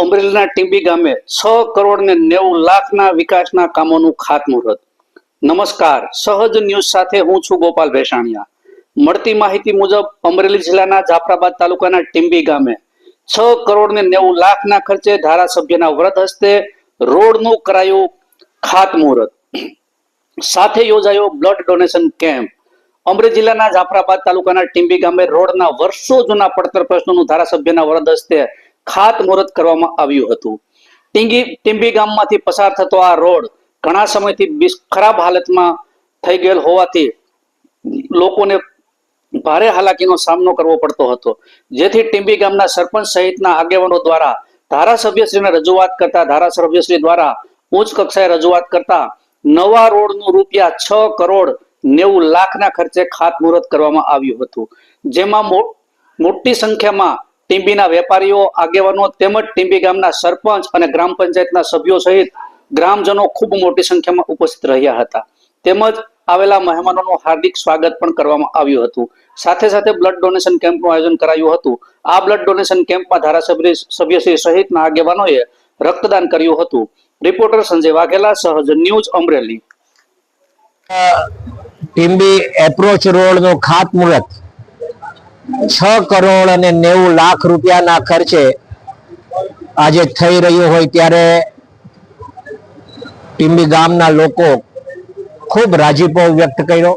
અમરેલીના ટીંબી ગામે છ કરોડ ને નેવું લાખના વિકાસના કામોનું ખાતમુહૂર્ત. નમસ્કાર, સહજ ન્યૂઝ સાથે હું છું ગોપાલ ભેસાણિયા. મળતી માહિતી મુજબ અમરેલી જિલ્લાના જાફરાબાદ તાલુકાના ટીંબી ગામે છ કરોડ ને નેવું લાખના ખર્ચે ધારાસભ્યના વ્રત હસ્તે રોડનું કરાયું ખાતમુહૂર્ત. સાથે યોજાયો બ્લડ ડોનેશન કેમ્પ. અમરેલી જિલ્લાના જાફરાબાદ તાલુકાના ટીંબી ગામે રોડના વર્ષો જૂના પડતર પ્રશ્નોનું ધારાસભ્યના વ્રત હસ્તે ખાતમુહૂર્ત કરવામાં આવ્યું હતું. ટીંગી, ટીંબી ગામમાંથી પસાર થતો આ રોડ ઘણા સમયથી ખરાબ હાલતમાં થઈ ગયેલ હોવાથી લોકોને ભારે હાલાકીનો સામનો કરવો પડતો હતો. જેથી ટીંબી ગામના સરપંચ સહિતના આગેવાનો દ્વારા ધારાસભ્યશ્રીને રજૂઆત કરતા, ધારાસભ્યશ્રી દ્વારા ઉચ્ચ કક્ષાએ રજૂઆત કરતા નવા રોડનું રૂપિયા છ કરોડ નેવું લાખના ખર્ચે ખાતમુહૂર્ત કરવામાં આવ્યું હતું. જેમાં મોટી સંખ્યામાં ટીંબીના વેપારીઓ, આગેવાનો તેમજ ટીંબી ગામના સરપંચ અને ગ્રામ પંચાયતના સભ્યો સહિત ગ્રામજનો ખૂબ મોટી સંખ્યામાં ઉપસ્થિત રહ્યા હતા. તેમજ આવેલા મહેમાનોનું હાર્દિક સ્વાગત પણ કરવામાં આવ્યું હતું. સાથે સાથે બ્લડ ડોનેશન કેમ્પનું આયોજન કરાયું હતું. આ બ્લડ ડોનેશન કેમ્પમાં ધારાસભ્ય સભ્યશ્રી સહિતના આગેવાનોએ રક્તદાન કર્યું હતું. રિપોર્ટર સંજય વાઘેલા, સહજ news Amreli. Timbi approach road ખાતમુહૂર્ત છ કરોડ અને નેવું લાખ રૂપિયાના ખર્ચે આજે થઈ રહ્યું હોય ત્યારે ટીંબી ગામના લોકો ખૂબ રાજીપો વ્યક્ત કર્યો.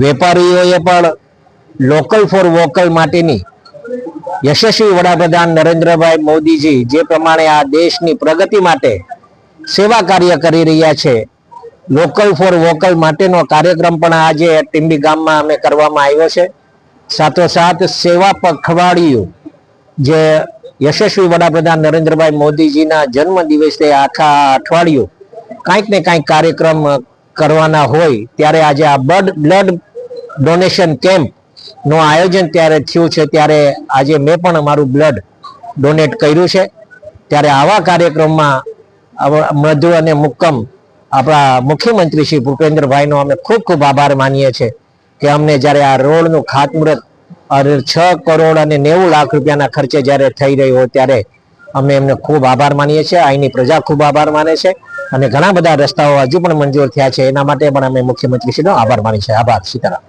વેપારીઓએ પણ લોકલ ફોર વોકલ માટેની યશસ્વી વડાપ્રધાન નરેન્દ્રભાઈ મોદીજી જે પ્રમાણે આ દેશની પ્રગતિ માટે સેવા કાર્ય કરી રહ્યા છે લોકલ ફોર વોકલ માટેનો કાર્યક્રમ પણ આજે ટીંબી ગામમાં અમે કરવામાં આવ્યો છે. સાથોસાથ સેવા પખવાડિયું જે યશસ્વી વડાપ્રધાન નરેન્દ્રભાઈ મોદીજીના જન્મ દિવસે આખા અઠવાડિયું કાંઈક ને કાંઈક કાર્યક્રમ કરવાના હોય, ત્યારે આજે આ બ્લડ બ્લડ ડોનેશન કેમ્પનું આયોજન ત્યારે થયું છે, ત્યારે આજે મેં પણ અમારું બ્લડ ડોનેટ કર્યું છે. ત્યારે આવા કાર્યક્રમમાં મધુ અને મુક્કમ આપણા મુખ્યમંત્રી શ્રી ભૂપેન્દ્રભાઈનો અમે ખૂબ ખૂબ આભાર માનીએ છીએ. કે અમને જ્યારે આ રોડનું ખાતમુહૂર્ત છ કરોડ અને નેવું લાખ રૂપિયાના ખર્ચે જ્યારે થઈ રહ્યો હોય ત્યારે અમે એમને ખૂબ આભાર માનીએ છીએ. અહીંની પ્રજા ખૂબ આભાર માને છે અને ઘણા બધા રસ્તાઓ હજુ પણ મંજૂર થયા છે. એના માટે પણ અમે મુખ્યમંત્રીશ્રીનો આભાર માની છે આભાર, સીતારામ.